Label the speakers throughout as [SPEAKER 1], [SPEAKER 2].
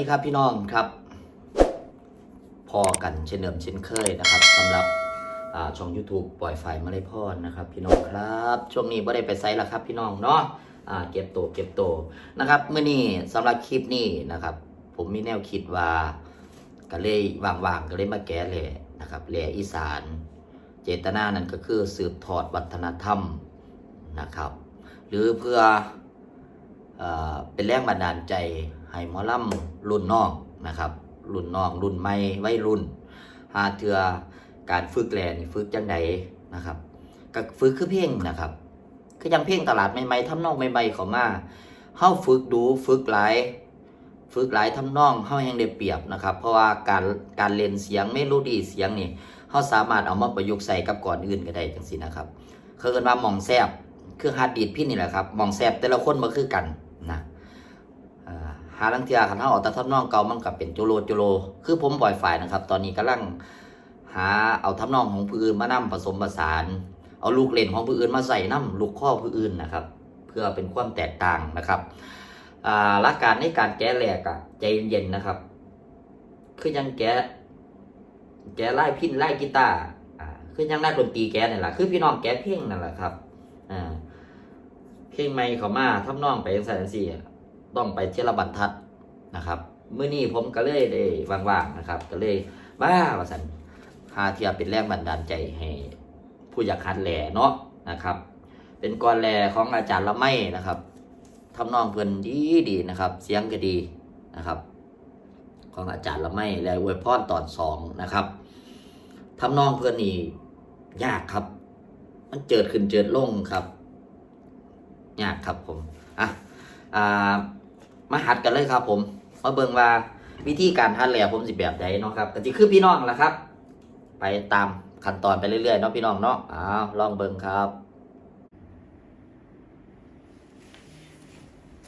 [SPEAKER 1] สวัสดีครับพี่น้องครับ พอกันเช่นเดิมเช่นเคยนะครับสำหรับช่อง YouTube ปล่อยไฟมาเลยพอนะครับ พี่น้องครับ ช่วงนี้ไม่ได้ไปไซต์ละครับ พี่น้องเนาะอ่าเก็บโตเก็บโตนะครับเมื่อนี้สำหรับคลิปนี้นะครับ ผมมีแนวคิดว่าก็เลยว่างๆก็เลยมาแก้แหล่นะครับแหล่อีสาน เจตนานั้นก็คือสืบทอดวัฒนธรรมนะครับ หรือเพื่อ เป็นแรงบันดาลใจให้หมอลำรุ่นน้องนะครับรุ่นน้องรุ่นใหม่วัยรุ่นหาเทือการฝึกแลนฝึกจังไดนะครับก็ฝึกคือเพลงนะครับคือยังเพลงตลาดใหม่ๆทำนองใหม่ๆเขามาเฮาฝึกดูฝึกหลายฝึกหลายทำนองเฮายังได้เปรียบนะครับ เพราะว่าการการเล่นเสียงเมโลดี้เสียงนี่เฮาสามารถเอามาประยุกต์ใส่กับก่อนอื่นก็ได้จังซี่นะครับเขาเอิ้นว่าหมองแซบคือฮาร์ดดีดพี่นี่แหละครับหมองแซบแต่ละคนบ่คือกัน หาลังเทียคันเฮาเอาแต่ทำนองเก่ามันก็เป็นโจโลโจโล คือผมปล่อยฝ่ายนะครับ ตอนนี้กำลังหาเอาทำนองของผู้อื่นมานํผสมผสาน เอาลูกเล่นของผู้อื่นมาใส่นํลูกข้อผู้อื่นนะครับ เพื่อเป็นความแตกต่างนะครับอาหลักการในการแก้แหลกอะใจเย็นๆนะครับ คือยังแก้แก้ไล่พินไล่กีตาร์คือยังไล่ดนตรีแก้นี่แหละคือพี่น้องแก้เพลงนั่นแหละครับอ่าเพลงใหม่เขามาทำนองไปยังไงสี่ ต้องไปเทระบรรทัดนะครับเมื่อนี้ผมก็เลยได้ว่างๆนะครับ ก็เลยบ้าว่าสันหาเทียบเป็นแรงบันดาลใจให้ผู้อยากคัดแหล่เนาะนะครับ เป็นกรแหล่ของอาจารย์ละไม่นะครับทำนองเพิ่นดีดีนะครับ เสียงก็ดีนะครับ ของอาจารย์ละไม่และอวยพรตอนสองนะครับทำนองเพิ่นนี่ยากครับ มันเจิดขึ้นเจิดลงครับยากครับผมอะอ่า มาหัดกันเลยครับ ผมมาเบิ่งว่าวิธีการหัดแหล่ผมสิแบบใดเนาะครับก็สิคือพี่น้องละครับ ไปตามขั้นตอนไปเรื่อยๆเนาะพี่น้องเนาะอ้าวลองเบิ่งครับ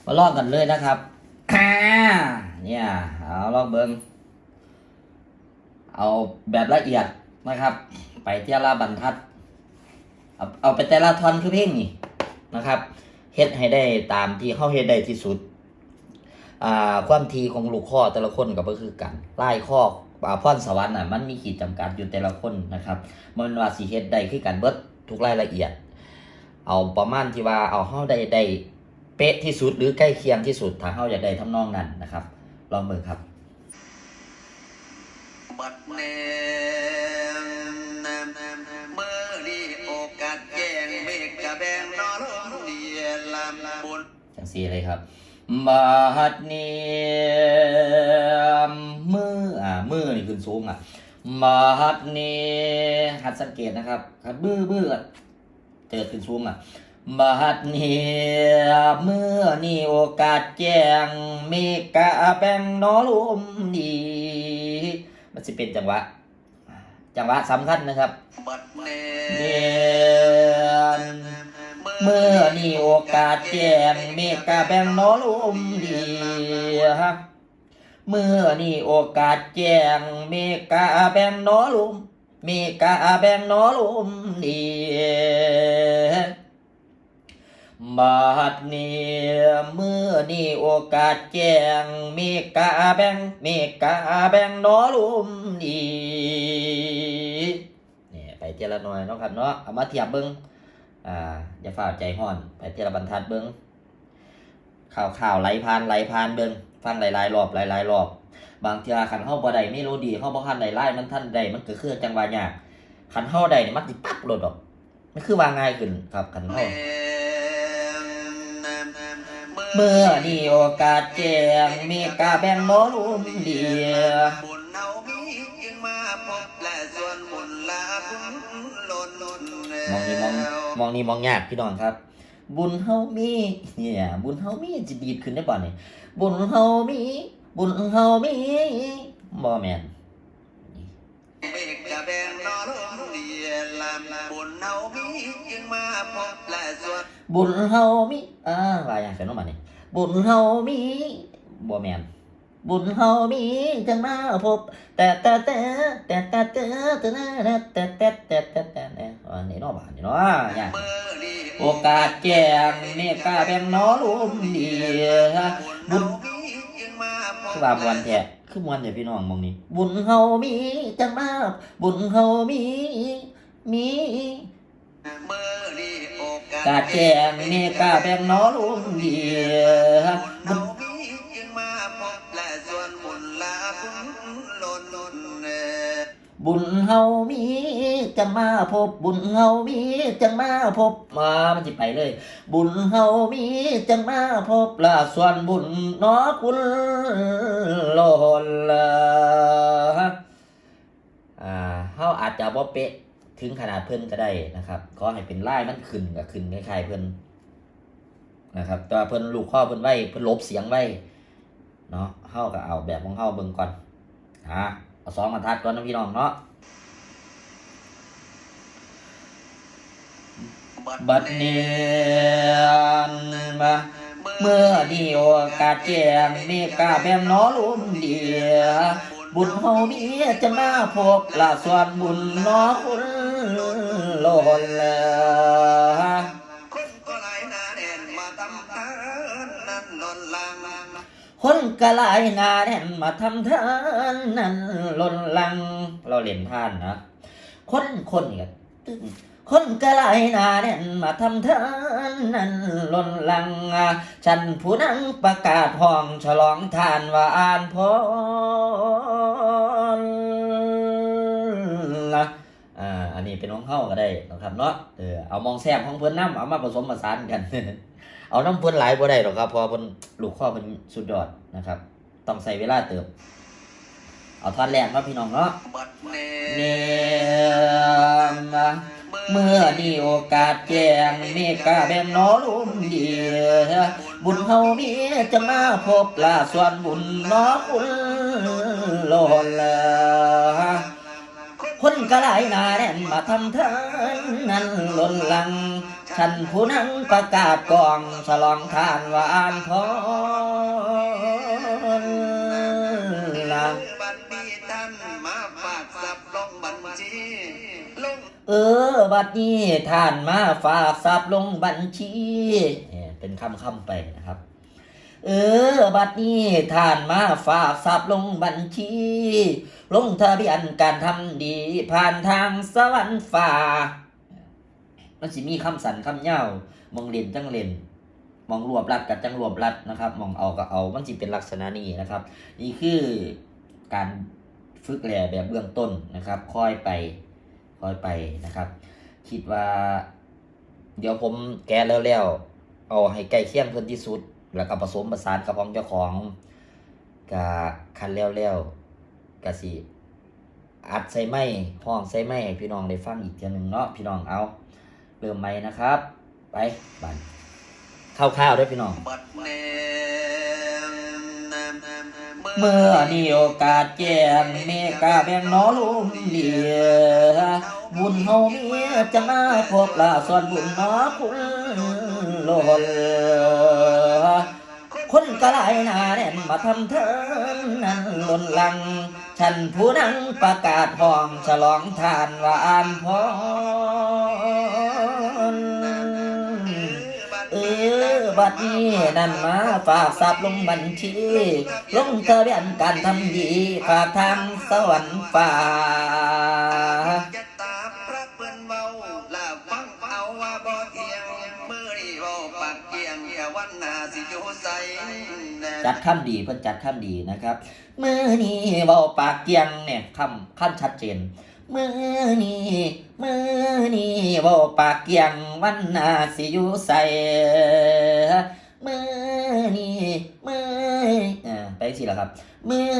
[SPEAKER 1] มาลอกกันเลยนะครับเนี่ยเอาลองเบิงเอาแบบละเอียดนะครับ ไปเทียละบรรทัด เอาเอาไปแต่ละท่อนคือเพลงนี่นะครับเฮ็ดให้ได้ตามที่เขาเฮ็ดได้ที่สุด ความทีของลูกข้อแต่ละคนก็บ่คือกันไล่ข้ออ่าพรสวรรค์น่ะมันมีขีดจำกัดอยู่แต่ละคนนะครับมันว่าสิเฮ็ดได้คือกันเบิดทุกรายละเอียด เอาประมาณที่ว่าเอาเฮาได้ได้เป๊ะที่สุดหรือใกล้เคียงที่สุดถ้าเขาอยากได้ทำนองนั้นนะครับลองเบิ่งครับ
[SPEAKER 2] บัดแนมเมื่อดีโอกาสแย่งเมฆกะแบงนอลมเดียลำบุญ
[SPEAKER 1] จังสีเลยครับ บาดเนียมมืออ่ามือนี่ขึ้นสูงอะบาดเนียหัดสังเกตนะครับครับบื้อบื้อเจอขึ้นสูงอะบาดเนียเมื่อนี่โอกาสแจ้งเมกะแบงนอลมดีมันจะเป็นจังหวะจังหวะสำคัญนะครับ
[SPEAKER 2] บัด
[SPEAKER 1] เน เมื่อนี่โอกาสแจ้งเมกาแบงโนลุมดีเมื่อนี่โอกาสแจ้งเมกาแบงโนลุมเมกาแบงโนลุมดีบาดนี้เมื่อนี่โอกาสแจ้งเมกาแบงเมกาแบงโนลุมดีนี่ไปเจละหน่อยเนาะครับเนาะเอามาเทียบเบิ้ง อ่าอย่าฝ่าใจห้อนไปเจละบรรทัดเบิ้งข่าวข่าวไหลพานไหลพานเบิ้งฟังหลายๆรอบหลายๆรอบบางเทีคันเฮาบ่ได้เมโลดี้เฮาบ่ทันได้ไล่มันทันได้มันก็คือจังหวะยากคันเฮาได้นี่มันสิปั๊บโลดดอกมันคือว่าง่ายขึ้นครับคันเฮาเมื่อนี่โอกาสแจ้งมีกาแบ่งโนลุมเดีย
[SPEAKER 2] บุญเฮามีจึงมาพบและส่วนบุญลาบุญล้นล้น
[SPEAKER 1] มองนี่มอง มองนี่มองยากพี่น้องครับ บุญเฮามีเนี่ยบุญเฮามีจะดีดขึ้นได้บ่เนี่ยบุญเฮามี บุญเฮามีบ่แม่น
[SPEAKER 2] เมฆกะแบงนอลมเดียลำบุญเฮามีจึงมาพบและส่วน
[SPEAKER 1] บุญเฮามีอ่าว่าอย่างเช่นว่าบัดนี้บุญเฮามีบ่แม่น บุญเฮามีจังมาพบ แต่แต่แต่แต่แต่แต่แต่แต่แต่แต่แต่แต่แต่แต่อันนี้เนาะบาดนี่เนาะอย่าง
[SPEAKER 2] เมื่อดี
[SPEAKER 1] โอกาสแจ้งเมฆกาแบ่งน้อลุมเดีย
[SPEAKER 2] บุญเฮามีจึงมาพบ
[SPEAKER 1] คือว่ามวนแท้คือมวนแท้พี่น้องมองนี้ บุญเฮามีจังมาบุญเฮามีมี
[SPEAKER 2] เมื่อนี้โอกาส
[SPEAKER 1] กาแจงเมกาแบ่งน้อลุงเดีย
[SPEAKER 2] บุ
[SPEAKER 1] บุ
[SPEAKER 2] ญ บุญเฮา
[SPEAKER 1] มีจังมาพบ บุญเฮามีจังมาพบมามันสิไปเลย บุญเฮามีจังมาพบละส่วนบุญน้อคุณโลนละอ่าเฮาอาจจะบ่เป๊ะถึงขนาดเพิ่นก็ได้นะครับขอให้เป็นไลายมันขึ้นก็ขึ้นคล้ายๆเพิ่นนะครับแต่เพิ่นลูกข้อเพิ่นไว้เพิ่นลบเสียงไว้เนาะเฮาก็เอาแบบของเฮาเบิ่งก่อนอ่า เอาสองบรรทัดก่อนนะพี่น้องเนาะบัดเนี้มาเมื่อดีโอกาสแจ้งมีกาแบ่งน้อลุ่มเดียบุญเฮามีจะมาพบละส่วนบุญน้อคุณโลนละ
[SPEAKER 2] คนก็หลายนาแน่นมาทำทานนั้นล้นลาง
[SPEAKER 1] คนกะหลายหนาแน่นมาทำทานนั้นลนลัง เราเล่นท่านนะ คนคนนี่ก็ตึ้งคนกะลายนาแน่นมาทำท่านนั้นลนลัง ฉันผู้นั้นประกาศห้องฉลองทานว่าอ่านพรละ นนี้เป็นของเข้าก็ได้นะครับเนาะเออเอามองแซมของเพื่อนน้ำเอามาผสมผสานกัน เอาน้ำเพื่อนหลายบ่ได้หรอกครับพอเพิ่นลูกข้อเพิ่นสุดยอดนะครับ ต้องใส่เวลาเติบเอาท่อนแรกเนาะพี่น้องเนาะ
[SPEAKER 2] เน
[SPEAKER 1] มเมื่อดีโอกาสแจ้งเมกาแบ่งน้อลุ่มเดียบุญเฮามีจะมาพบลาส่วนบุญน้อคุณโลนละคน กะหลายหนาแน่นมาทำทานนั้นล้นลัง ฉันผู้นั้นประกาศกองฉลองทานว่าอ่านพร
[SPEAKER 2] อื่นลงบัญชีลง
[SPEAKER 1] เออ บัดนี้ท่านมาฝากทรัพย์ลงบัญชีเนี่ยเป็นคำคำไปนะครับ เออ บัดนี้ท่านมาฝากทรัพย์ลงบัญชี ลงทะเบียนการทำดี ผ่านทางสวรรค์ฟ้ามันสิมีคำสันคำเย้ามองเล่นจังเล่นมองรวบรัดกับจังรวบรัดนะครับ มองเอาก็เอา มันสิเป็นลักษณะนี้นะครับ นี่คือการฝึกแหล่แบบเบื้องต้นนะครับ ค่อยไป ค่อยไปนะครับ คิดว่า เดี๋ยวผมแก้แล้วแล้วเอาให้ใกล้เคียงเพิ่นที่สุด แล้วก็ผสมผสานกับของเจ้าของกะคันแล้วแล้วๆกะสิอัดใส่ไม้ห้องใส่ไม้พี่น้องได้ฟังอีกเทีนึงเนาะพี่น้องเอา เริ่มไหมนะครับ ไปบันข้าวๆด้วยพี่น้อง
[SPEAKER 2] เม
[SPEAKER 1] เมื่อนี่โอกาสแจ้งเมกาแบ่งน้อลุมเดียบุญเฮาเมียจะมาพบลาส่วนบุญน้อคุณ โลนคนกะหลายหนาแน่นมาทำเทินนั้นลนลัง ฉันผู้นั้นประกาศห้องฉลองทานว่าอานพรเออบัดนี้นั่นมาฝากทรัพย์ลงบัญชี ลงทะเบียนการทำดีฝากทางสวรรค์ฟ้า
[SPEAKER 2] จ
[SPEAKER 1] จัดคำดีเพิ่นจัดคำดีนะครับมือนี้เบาปากเกียงเนี่ยคำขั้นชัดเจนมือนี้มือนี้เบาปากเกียงวันนาสิอยู่ใส่มือนี้มืออ่าไปสิละครับมือ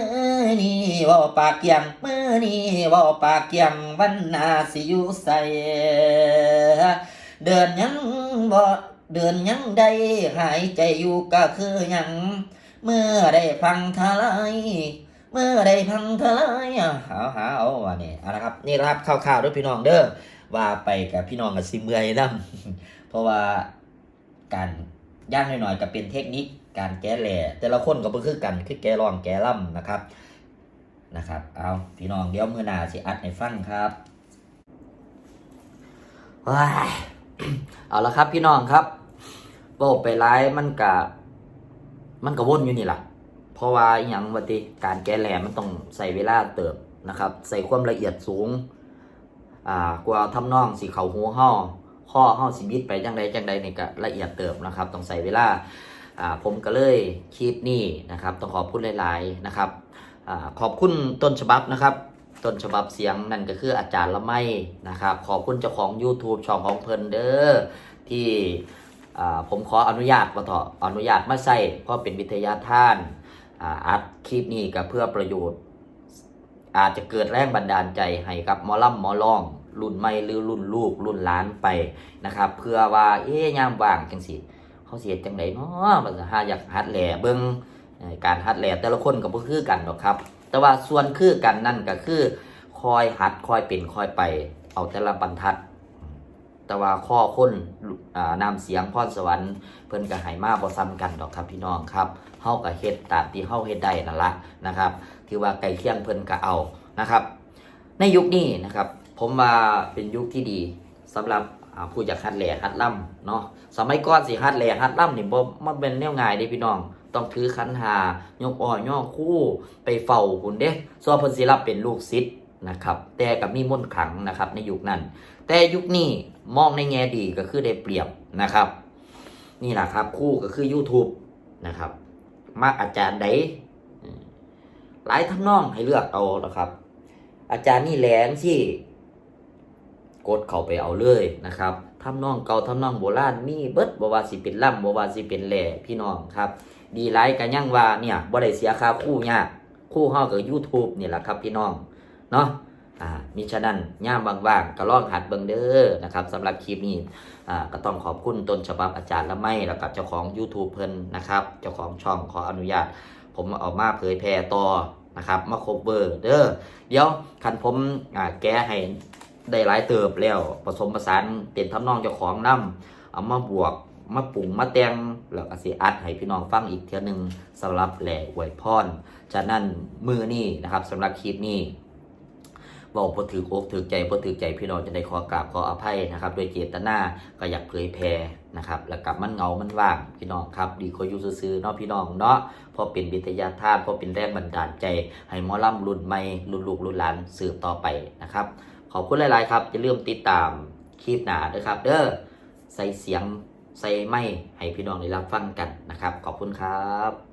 [SPEAKER 1] นี้เบาปากเกียงมือนี้เบาปากเกียงวันนาสิอยู่ใส่เดินยังบ่เดินยังได้หายใจอยู่ก็คือยัง เมื่อได้พังทลายเมื่อได้พังทลายอะหาหาเอาว่านี่เอาละครับนี่นะครับข่าวๆด้วยพี่น้องเด้อว่าไปกับพี่น้องกับซิเมื่อยนํเพราะว่าการย่างหน่อยๆก็เป็นเทคนิคการแก้แหล่แต่ละคนก็บ่คือกันคือแก้รองแก้ล่ำนะครับนะครับ เอาพี่น้องเดี๋ยวมือหนาสิอัดให้ฟังครับว้าเอาละครับพี่น้องครับโบไปไลฟ์มันกะ มันก็วนอยู่นี่แหละเพราะว่าอย่างวัติการแก้แหลมมันต้องใส่เวลาเติบนะครับ ใส่ความละเอียดสูงอ่ากว่าทำนองสีเขาหัวห่อข้อห่อสิบิดไปจังใดจังใดนี่ก็ละเอียดเติบนะครับ ต้องใส่เวลาอ่าผมก็เลยคลิปนี้นะครับ ต้องขอบคุณหลาย ๆนะครับอ่าขอบคุณต้นฉบับนะครับต้นฉบับเสียงนั่นก็คืออาจารย์ละไมนะครับ ขอบคุณเจ้าของ YouTube ช่องของเพิ่นเด้อที่ ผมขออนุญาตมาต่ออนุญาตมาใส่เพราะเป็นวิทยาทานอัดคลิปนี้ก็เพื่อประโยชน์ อาจจะเกิดแรงบันดาลใจให้กับหมอลำหมอลองรุ่นใหม่หรือรุ่นลูกรุ่นหลานไปนะครับ เพื่อว่าเอ๊ยยามว่างจังสิเขาเสียจังไดเนาะมันหาอยากฮัดแหล่เบิ่งการฮัดแหล่แต่ละคนก็บ่คือกันหรอกครับ แต่ว่าส่วนคือกันนั่นก็คือ คอยหัดคอยเป็นคอยไป เอาแต่ละบรรทัด แต่ว่าข้อค้นอ่านำเสียงพรสวรรค์เพิ่นก็ให้มาบ่ซ้ำกันดอกครับพี่น้องครับเฮาก็เฮ็ดตามที่เฮาเฮ็ดได้นั่นละนะครับถือว่าใกล้เคียงเพิ่นก็เอานะครับ ในยุคนี้นะครับ ผมว่าเป็นยุคที่ดีสำหรับผู้อยากฮัดแหล่ฮัดล่ำเนาะสมัยก่อนสิฮัดแหล่ฮัดล่ำนี่บ่มันเป็นแนวง่ายเด้พี่น้อง ต้องถือขันหายกอ้อยย่อคู่ไปเฝ้าหุ่นเด้ส่วนเพิ่นสิรับเป็นลูกศิษย์นะครับ แต่กับมีมนต์ขังนะครับในยุคนั้นแต่ยุคนี้มองในแง่ดีก็คือได้เปรียบนะครับ นี่แหละครับ คู่ก็คือ YouTube นะครับ มาอาจารย์ใดหลายทำนองให้เลือกเอานะครับ อาจารย์นี่แหลงที่กดเข้าไปเอาเลยนะครับทำนองเก่าทำนองโบราณมีเบิดบ่ว่าสิเป็นล่ำบ่ว่าสิเป็นแหล่พี่น้องครับ ดีไลกันยังว่าเนี่ยบ่ได้เสียค่าคู่ยากคู่เฮากับ YouTube นี่แหละครับ พี่น้องเนาะ มิฉะนั้นย่ามว่างๆก็ลองหัดเบิ่งเด้อนะครับสำหรับคลิปนี้อ่าก็ต้องขอบคุณต้นฉบับอาจารย์ละไม่แล้วก็เจ้าของ YouTube เพิ่นนะครับเจ้าของช่องขออนุญาต ผมเอามาเผยแพร่ต่อนะครับมาโคเวอร์เด้อเดี๋ยวคันผมแก้ให้ได้หลายเติบแล้วผสมผสานเป็นทำนองเจ้าของนํเอามาบวกมาปรุงมาแต่งแล้วก็สิอัดให้พี่น้องฟังอีกเทียหนึงสำหรับแหล่อวยพรฉะนั้นมือนี้นะครับสำหรับคลิปนี้ บอกพอถืออกถือใจพอถือใจพี่น้องจะได้ขอกราบขออภัยนะครับโดยเจตนาก็อยากเผยแพร่นะครับ แล้วกลับมันเงามันว่างพี่น้องครับ ดีกว่าอยู่ซื่อๆเนาะพี่น้องเนาะพอเป็นวิทยาทานพอเป็นแรงบันดาลใจ ให้หมอลำรุ่นใหม่รุ่นลูกรุ่นหลานสืบต่อไปนะครับ ขอบคุณหลายๆครับอย่าลืมติดตามคลิปหนาด้วยครับ เด้อใส่เสียงใส่ไม้ให้พี่น้องได้รับฟังกันนะครับ ขอบคุณครับ